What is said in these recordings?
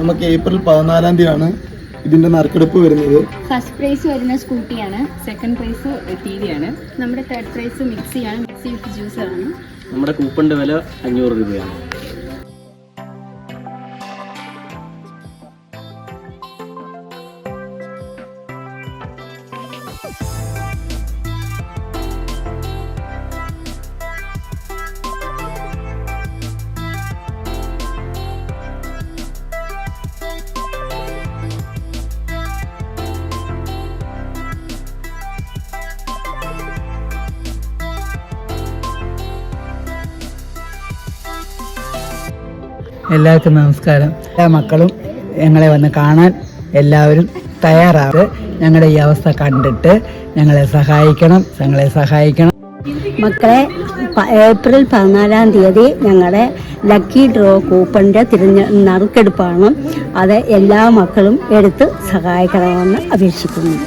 നമുക്ക് ഏപ്രിൽ പതിനാലാം തീയതിയാണ് ഇതിന്റെ നറുക്കെടുപ്പ് വരുന്നത്. ഫസ്റ്റ് പ്രൈസ് വരുന്ന സ്കൂട്ടിയാണ് സെക്കൻഡ് പ്രൈസ് ടി വി ആണ്. നമ്മുടെ തേർഡ് പ്രൈസ് മിക്സിയാണ് മിക്സി വിത്ത് ജ്യൂസറാണ് നമ്മുടെ കൂപ്പണിന്റെ വില അഞ്ഞൂറ് രൂപയാണ്. എല്ലാവർക്കും നമസ്കാരം. എല്ലാ മക്കളും ഞങ്ങളെ വന്ന് കാണാൻ എല്ലാവരും തയ്യാറാണ്. ഞങ്ങളുടെ ഈ അവസ്ഥ കണ്ടിട്ട് ഞങ്ങളെ സഹായിക്കണം ഞങ്ങളെ സഹായിക്കണം. മക്കളെ ഏപ്രിൽ പതിനാലാം തീയതി ഞങ്ങളുടെ ലക്കി ഡ്രോ കൂപ്പണിന്റെ തിരഞ്ഞ നറുക്കെടുപ്പാണ്. അത് എല്ലാ മക്കളും എടുത്ത് സഹായിക്കണമെന്ന് അപേക്ഷിക്കുന്നു.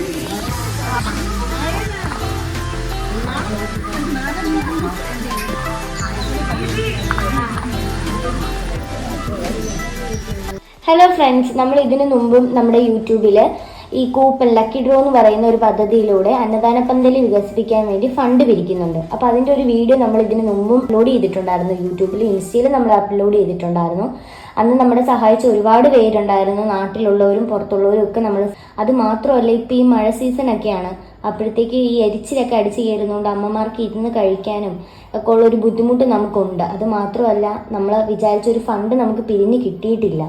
ഹലോ ഫ്രണ്ട്സ് നമ്മൾ ഇതിനു മുമ്പും നമ്മുടെ യൂട്യൂബിൽ ഈ കൂപ്പൺ ലക്കി ഡ്രോ എന്ന് പറയുന്ന ഒരു പദ്ധതിയിലൂടെ അന്നദാന പന്തലി വികസിപ്പിക്കാൻ വേണ്ടി ഫണ്ട് പിരിക്കുന്നുണ്ട്. അപ്പോൾ അതിന്റെ ഒരു വീഡിയോ നമ്മൾ ഇതിന് മുമ്പും അപ്ലോഡ് ചെയ്തിട്ടുണ്ടായിരുന്നു. യൂട്യൂബിൽ ഇൻസ്റ്റയിൽ നമ്മൾ അപ്ലോഡ് ചെയ്തിട്ടുണ്ടായിരുന്നു. അന്ന് നമ്മളെ സഹായിച്ച ഒരുപാട് പേരുണ്ടായിരുന്നു. നാട്ടിലുള്ളവരും പുറത്തുള്ളവരും ഒക്കെ നമ്മൾ അത് മാത്രമല്ല ഇപ്പോൾ ഈ മഴ സീസൺ സീസണൊക്കെയാണ് അപ്പോഴത്തേക്ക് ഈ എരിച്ചിലൊക്കെ അടിച്ചു കയറുന്നതുകൊണ്ട് അമ്മമാർക്ക് ഇരുന്ന് കഴിക്കാനും ഒക്കെ ഉള്ള ഒരു ബുദ്ധിമുട്ട് നമുക്കുണ്ട്. അത് മാത്രമല്ല നമ്മൾ വിചാരിച്ച ഒരു ഫണ്ട് നമുക്ക് പിരിഞ്ഞ് കിട്ടിയിട്ടില്ല.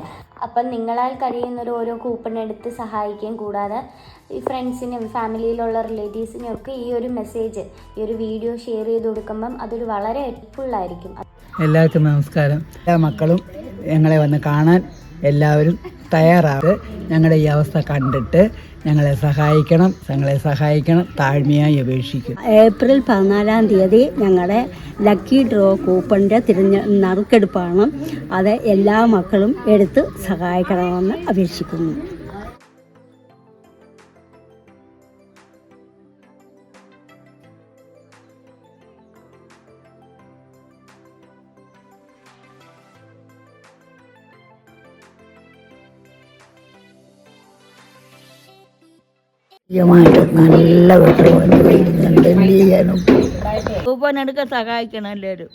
അപ്പം നിങ്ങളാൽ കഴിയുന്ന ഒരു ഓരോ കൂപ്പൺ എടുത്ത് സഹായിക്കുകയും കൂടാതെ ഈ ഫ്രണ്ട്സിനും ഫാമിലിയിലുള്ള റിലേറ്റീവ്സിനും ഒക്കെ ഈ ഒരു മെസ്സേജ് ഈ ഒരു വീഡിയോ ഷെയർ ചെയ്ത് കൊടുക്കുമ്പം അതൊരു വളരെ ഹെൽപ്ഫുള്ളായിരിക്കും എല്ലാവർക്കും നമസ്കാരം. എല്ലാ മക്കളും ഞങ്ങളെ വന്ന് കാണാൻ എല്ലാവരും തയ്യാറാണ്. ഞങ്ങളുടെ ഈ അവസ്ഥ കണ്ടിട്ട് ഞങ്ങളെ സഹായിക്കണം ഞങ്ങളെ സഹായിക്കണം താഴ്മയായി അപേക്ഷിക്കും. ഏപ്രിൽ പതിനാലാം തീയതി ഞങ്ങളുടെ ലക്കി ഡ്രോ കൂപ്പണിന്റെ തിരഞ്ഞ നറുക്കെടുപ്പാണ്. അത് എല്ലാ മക്കളും എടുത്ത് സഹായിക്കണമെന്ന് അപേക്ഷിക്കുന്നു. നല്ല വിഷമം വരുന്നുണ്ട് എന്ത് ചെയ്യാനും കൂപ്പണെടുക്കാൻ സഹായിക്കണം എല്ലാവരും.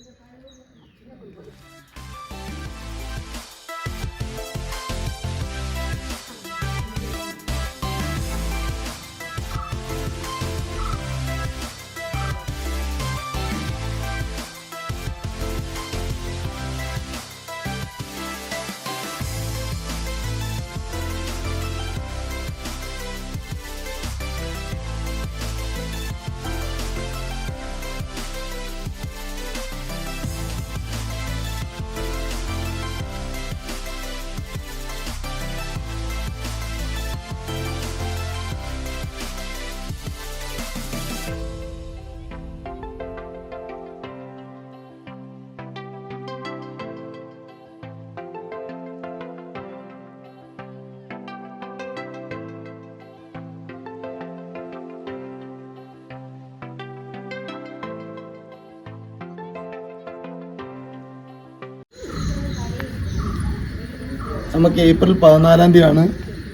നമുക്ക് ഏപ്രിൽ പതിനാലാം തീയതിയാണ്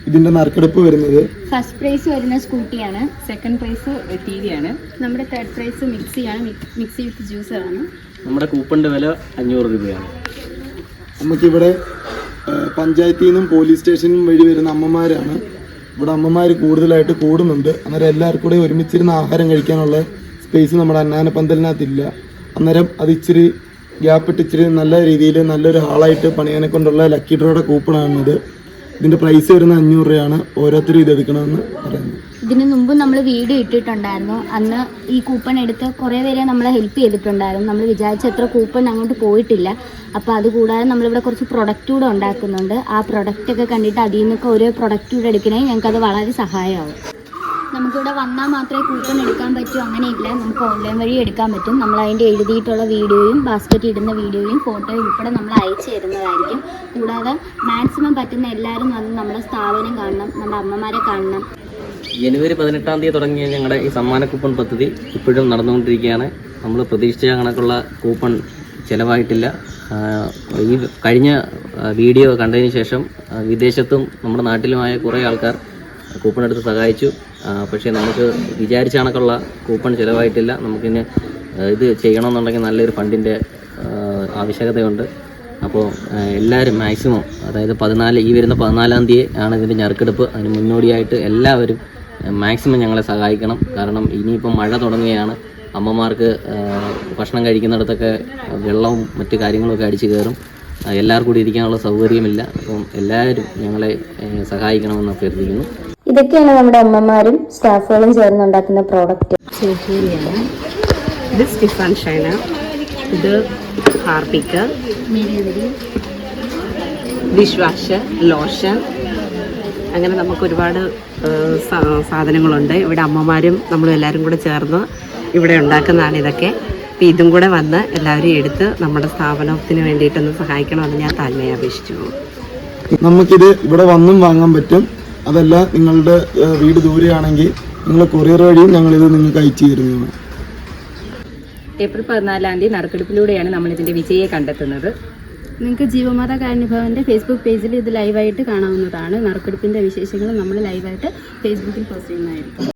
ഇതിന്റെ നറുക്കെടുപ്പ് വരുന്നത്. ഫസ്റ്റ് പ്രൈസ് വരുന്ന സ്കൂട്ടിയാണ് സെക്കൻഡ് പ്രൈസ് ടിവിയാണ് നമ്മുടെ തേർഡ് പ്രൈസ് മിക്സിയാണ് മിക്സി വിത്ത് ജ്യൂസറാണ് നമ്മുടെ കൂപ്പണിന്റെ വില അഞ്ഞൂറ് രൂപയാണ്. നമുക്കിവിടെ പഞ്ചായത്തിൽ നിന്നും പോലീസ് സ്റ്റേഷനും വഴി വരുന്ന അമ്മമാരാണ്. ഇവിടെ അമ്മമാർ കൂടുതലായിട്ട് കൂടുന്നുണ്ട്. അന്നേരം എല്ലാവർക്കും കൂടെ ഒരുമിച്ചിരുന്ന് ആഹാരം കഴിക്കാനുള്ള സ്പേസ് നമ്മുടെ അന്നാന പന്തലിനകത്തില്ല അന്നേരം അത് ഇച്ചിരി ഗ്യാപ്പ് ഇട്ട് ഇച്ചിരി നല്ല രീതിയിൽ നല്ലൊരു ഹാളായിട്ട് പണിയാനെ കൊണ്ടുള്ള ലക്കി ഡ്രോയുടെ കൂപ്പണാണ് ഇത്. ഇതിന്റെ പ്രൈസ് വരുന്ന അഞ്ഞൂറ് രൂപയാണ് ഓരോരുത്തരും ഇത് എടുക്കണമെന്ന് പറയുന്നത്. ഇതിന് മുമ്പ് നമ്മൾ വീഡിയോ ഇട്ടിട്ടുണ്ടായിരുന്നു. അന്ന് ഈ കൂപ്പൺ എടുത്ത് കുറേ പേരെ നമ്മളെ ഹെൽപ്പ് ചെയ്തിട്ടുണ്ടായിരുന്നു. നമ്മൾ വിചാരിച്ച എത്ര കൂപ്പൺ അങ്ങോട്ട് പോയിട്ടില്ല. അപ്പോൾ അതുകൂടാതെ നമ്മളിവിടെ കുറച്ച് പ്രൊഡക്റ്റ് കൂടെ ഉണ്ടാക്കുന്നുണ്ട്. ആ പ്രൊഡക്റ്റ് ഒക്കെ കണ്ടിട്ട് അതിൽ നിന്നൊക്കെ ഓരോ പ്രൊഡക്റ്റ് കൂടെ എടുക്കണമെങ്കിൽ ഞങ്ങൾക്കത് വളരെ സഹായമാവും. നമുക്കിവിടെ വന്നാൽ മാത്രമേ കൂപ്പൺ എടുക്കാൻ പറ്റൂ അങ്ങനെയില്ല. നമുക്ക് ഓൺലൈൻ വഴി എടുക്കാൻ പറ്റും. നമ്മൾ അതിന്റെ എഴുതിയിട്ടുള്ള വീഡിയോയും ബാസ്ക്കറ്റ് ഇടുന്ന വീഡിയോയും ഫോട്ടോയും ഉൾപ്പെടെ നമ്മൾ അയച്ചു തരുന്നതായിരിക്കും. കൂടാതെ മാക്സിമം പറ്റുന്ന എല്ലാവരും വന്ന് നമ്മുടെ സ്ഥാപനം കാണണം നമ്മുടെ അമ്മമാരെ കാണണം. ജനുവരി പതിനെട്ടാം തീയതി തുടങ്ങിയ ഞങ്ങളുടെ ഈ സമ്മാന കൂപ്പൺ പദ്ധതി ഇപ്പോഴും നടന്നുകൊണ്ടിരിക്കുകയാണ്. നമ്മൾ പ്രതീക്ഷിച്ച കണക്കുള്ള കൂപ്പൺ ചിലവായിട്ടില്ല. ഈ കഴിഞ്ഞ വീഡിയോ കണ്ടതിന് ശേഷം വിദേശത്തും നമ്മുടെ നാട്ടിലുമായ കുറേ ആൾക്കാർ കൂപ്പൺ എടുത്ത് സഹായിച്ചു പക്ഷേ നമുക്ക് വിചാരിച്ച കണക്കുള്ള കൂപ്പൺ ചിലവായിട്ടില്ല. നമുക്കിനി ഇത് ചെയ്യണമെന്നുണ്ടെങ്കിൽ നല്ലൊരു ഫണ്ടിന്റെ ആവശ്യകതയുണ്ട്. അപ്പോൾ എല്ലാവരും മാക്സിമം അതായത് പതിനാല് ഈ വരുന്ന പതിനാലാം തീയതി ആണ് ഇതിന്റെ ഞെറുക്കെടുപ്പ്. അതിന് മുന്നോടിയായിട്ട് എല്ലാവരും മാക്സിമം ഞങ്ങളെ സഹായിക്കണം. കാരണം ഇനിയിപ്പം മഴ തുടങ്ങുകയാണ്. അമ്മമാർക്ക് ഭക്ഷണം കഴിക്കുന്നിടത്തൊക്കെ വെള്ളവും മറ്റു കാര്യങ്ങളൊക്കെ അടിച്ചു കയറും. എല്ലാവർക്കും കൂടി ഇരിക്കാനുള്ള സൗകര്യമില്ല. അപ്പം എല്ലാവരും ഞങ്ങളെ സഹായിക്കണമെന്ന് അഭ്യർത്ഥിക്കുന്നു. ഇതൊക്കെയാണ് നമ്മുടെ അമ്മമാരും സ്റ്റാഫുകളും ചേർന്ന് ഉണ്ടാക്കുന്ന പ്രോഡക്റ്റ് ഇത് സ്റ്റിഫൻ ഷൈന. ഇത് ഹാർപ്പിക്ക് ഡിഷ് വാഷ് ലോഷൻ. അങ്ങനെ നമുക്ക് ഒരുപാട് സാധനങ്ങളുണ്ട്. ഇവിടെ അമ്മമാരും നമ്മളും എല്ലാവരും കൂടെ ചേർന്ന് ഇവിടെ ഉണ്ടാക്കുന്നതാണ് ഇതൊക്കെ. അപ്പോൾ ഇതും കൂടെ വന്ന് എല്ലാവരും എടുത്ത് നമ്മുടെ സ്ഥാപനത്തിന് വേണ്ടിയിട്ടൊന്ന് സഹായിക്കണമെന്ന് ഞാൻ താഴ്മയെ അപേക്ഷിച്ചു നമുക്കിത് ഇവിടെ വന്നും വാങ്ങാൻ പറ്റും. അതല്ല നിങ്ങളുടെ വീട് ദൂരെയാണെങ്കിൽ നിങ്ങൾ കൊറിയർ വഴിയും ഞങ്ങളിത് നിങ്ങൾക്ക് അയച്ചു തരുന്നതാണ്. ഏപ്രിൽ പതിനാലാം തീയതി നറുക്കെടുപ്പിലൂടെയാണ് നമ്മൾ ഇതിന്റെ വിജയെ കണ്ടെത്തുന്നത്. നിങ്ങൾക്ക് ജീവമാത കാരണിഭവന്റെ ഫേസ്ബുക്ക് പേജിൽ ഇത് ലൈവായിട്ട് കാണാവുന്നതാണ്. നറുക്കെടുപ്പിന്റെ വിശേഷങ്ങൾ നമ്മൾ ലൈവായിട്ട് ഫേസ്ബുക്കിൽ പോസ്റ്റ് ചെയ്യുന്നതായിരിക്കും.